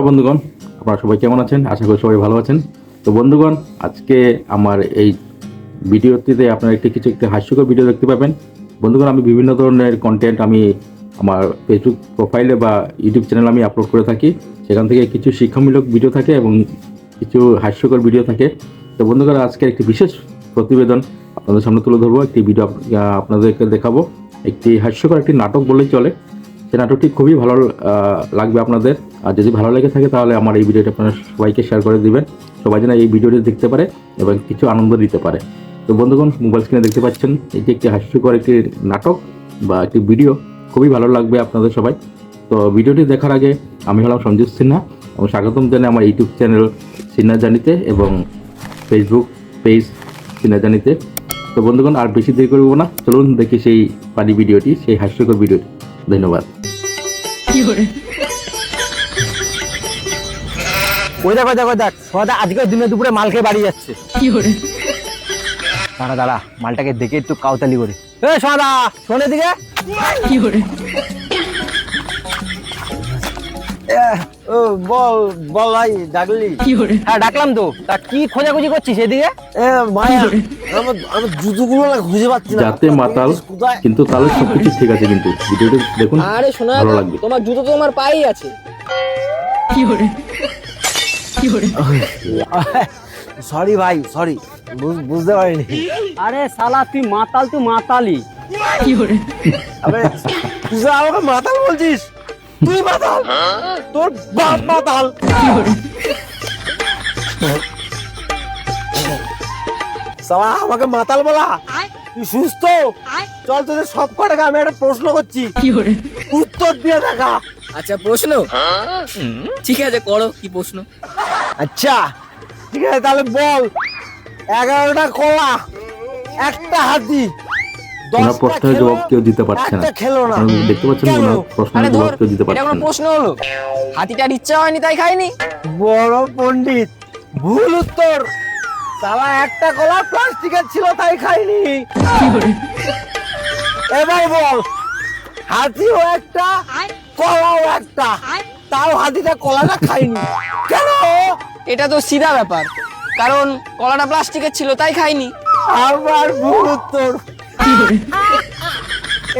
নমস্কার বন্ধুগণ, আপনারা সবাই কেমন আছেন? আশা করি সবাই ভালো আছেন। তো বন্ধুগণ, আজকে আমার এই ভিডিওটিতে আপনারা একটি কিছু একটি হাস্যকর ভিডিও দেখতে পাবেন। বন্ধুগণ, আমি বিভিন্ন ধরনের কন্টেন্ট আমি আমার ফেসবুক প্রোফাইলে বা ইউটিউব চ্যানেলে আমি আপলোড করে থাকি। সেখান থেকে কিছু শিক্ষামূলক ভিডিও থাকে এবং কিছু হাস্যকর ভিডিও থাকে। তো বন্ধুগণ, আজকে একটি বিশেষ প্রতিবেদন আপনাদের সামনে তুলে ধরবো। একটি ভিডিও আপনাদেরকে দেখাবো। একটি হাস্যকর একটি নাটক বলেই চলে। সেই নাটকটি খুবই ভালো লাগবে আপনাদের। আর যদি ভালো লেগে থাকে তাহলে আমার এই ভিডিওটা আপনারা সবাইকে শেয়ার করে দিবেন। সবাই যেন এই ভিডিওটি দেখতে পারে এবং কিছু আনন্দ দিতে পারে। তো বন্ধুগণ মোবাইল স্ক্রিনে দেখতে পাচ্ছেন, এটি একটি হাস্যকর একটি নাটক বা একটি ভিডিও খুবই ভালো লাগবে আপনাদের সবাই। তো ভিডিওটি দেখার আগে আমি হলাম সঞ্জীব সিনহা। এবং স্বাগতম জানাই আমার ইউটিউব চ্যানেল সিনহা জানিতে এবং ফেসবুক পেজ সিনহা জানিতে। তো বন্ধুগণ, আর বেশি দেরি করব না। চলুন দেখি সেই পানি ভিডিওটি সেই হাস্যকর ভিডিওটি ধন্যবাদ। ওই দেখ ওই দেখ ওই দেখ সদা আজকে দিনে দুপুরে মাল খেয়ে বাড়ি যাচ্ছে। কি করে? দাঁড়া দাঁড়া মালটাকে দেখে একটু কাউতালি করি। এ সদা শোনে দিকে ও বল বল ভাই ডাকলি? হ্যাঁ ডাকলাম তো। তা কি খোঁজাখুঁজি করছিস এদিকে? আমার আমার জুতোগুলো না খুঁজে পাচ্ছি না। যাতে মাতাল কিন্তু তাহলে সবকিছু ঠিক আছে কিন্তু। ভিডিওটি দেখুন আরে শোনা ভালো লাগবে। তোমার জুতো তো তোমার পায়েই আছে। সরি ভাই সরি বুঝতে পারিনি। আরে শালা তুই মাতাল তুই মাতালি। তুই আমাকে মাতাল বলছিস তুই মাতাল? তোর বাপ মাতাল। সালা আমাকে মাতাল বলা? তুই সুস্থ? চল তোদের সব কটাকে আমি একটা প্রশ্ন করছি। উত্তর দিয়ে দেখা। আচ্ছা প্রশ্ন? ঠিক আছে করো কি প্রশ্ন? আচ্ছা ঠিক আছে তাহলে বল। এগারোটা কলা একটা হাতি ওনার দশটা প্রশ্নের খেলো, জবাব কেউ দিতে পারছে না। একটা খেলো না। দেখতে পাচ্ছেন কেন? ওনার প্রশ্নের জবাব কেউ দিতে পারছে না। প্রশ্ন হলো? হাতিটার ইচ্ছা হয়নি তাই খাইনি বড় পণ্ডিত ভুল উত্তর। সালা একটা কলা প্লাস্টিকের ছিল তাই খাইনি এবার বল হাতিও একটা কলাও একটা। তাও হাতিটা কলাটা খাইনি। কেন? এটা তো সিধা ব্যাপার। কারণ কলাটা প্লাস্টিকের ছিল তাই খাইনি। আবার ভুল উত্তর।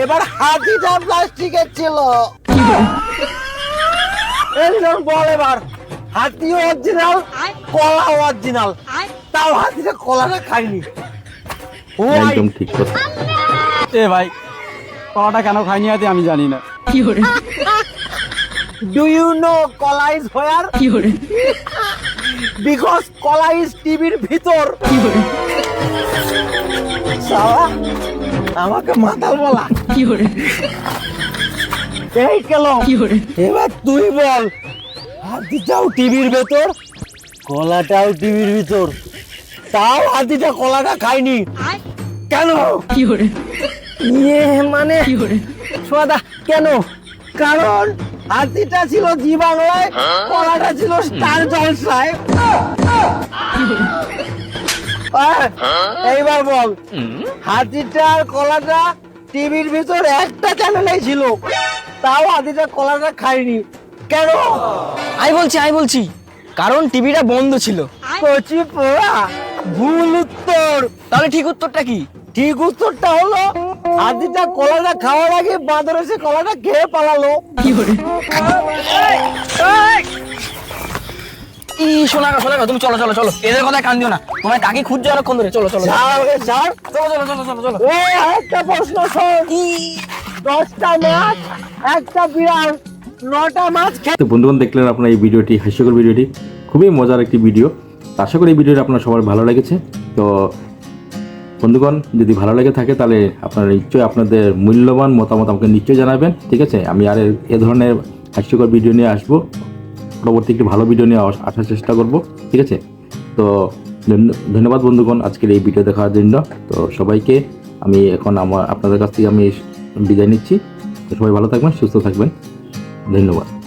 এবার হাতিটা প্লাস্টিকের ছিল। একজন বল এবার। হাতি অরিজিনাল কলা অরিজিনাল তাও হাতিটা কলাটা খাইনি? একদম ঠিক কথা। এ ভাই কলাটা কেন খাইনি আতে আমি জানি না। Do you know কলা is where? Because কলা is টিভির ভিতর আমাকে মাতাল বলা। এই কেন এবার তুই বল হাতিটাও টিভির ভেতর কলাটাও টিভির ভিতর। তাও হাতিটা কলাটা খায়নি কেন? ইয়ে মানে সোদা কেন? কারণ হাতিটা ছিল জি বাংলায় কলাটা ছিল স্টার জলসায়। আহ, এইবার বল। হাতিটা আর কলাটা টিভির ভিতর একটা চ্যানেলেই ছিল। তাও হাতিটা কলাটা খায়নি। কেন? আমি বলছি আমি বলছি। কারণ টিভিটা বন্ধ ছিল। কচি পোড়া ভুল উত্তর। তাহলে ঠিক উত্তরটা কি? ঠিক উত্তরটা হলো হাতিটা কলাটা খাওয়ার আগে বাঁদর এসে কলাটা খেয়ে পালালো। ই শোনা শোনা তুমি চলো চলো চলো। এদের কথা কান দিও না। তোমার কাকে খুঁজছো অনেকক্ষণ ধরে। চলো চলো চলো। ছাড় আমাকে ছাড় চলো চলো চলো চলো চলো। একটা প্রশ্ন শোন। দশটা মাছ একটা বিড়াল নটা মাছ তো বন্ধুগণ দেখলেন আপনার এই ভিডিওটি হাস্যকর ভিডিওটি। খুবই মজার একটি ভিডিও। আশা করি এই ভিডিওটি আপনার সবার ভালো লেগেছে। তো বন্ধুগণ, যদি ভালো লেগে থাকে তাহলে আপনারা নিশ্চয়ই আপনাদের মূল্যবান মতামত আমাকে নিশ্চয়ই জানাবেন, ঠিক আছে? আমি আর এ- ধরনের হাস্যকর ভিডিও নিয়ে আসব। পরবর্তী একটি ভালো ভিডিও নিয়ে আসার চেষ্টা করব, ঠিক আছে? তো ধন্য- ধন্যবাদ বন্ধুগণ, আজকের এই ভিডিও দেখার জন্য। তো সবাইকে আমি এখন আমার আপনাদের কাছ থেকে আমি বিদায় নিচ্ছি। সবাই ভালো থাকবেন, সুস্থ থাকবেন। ধন্যবাদ।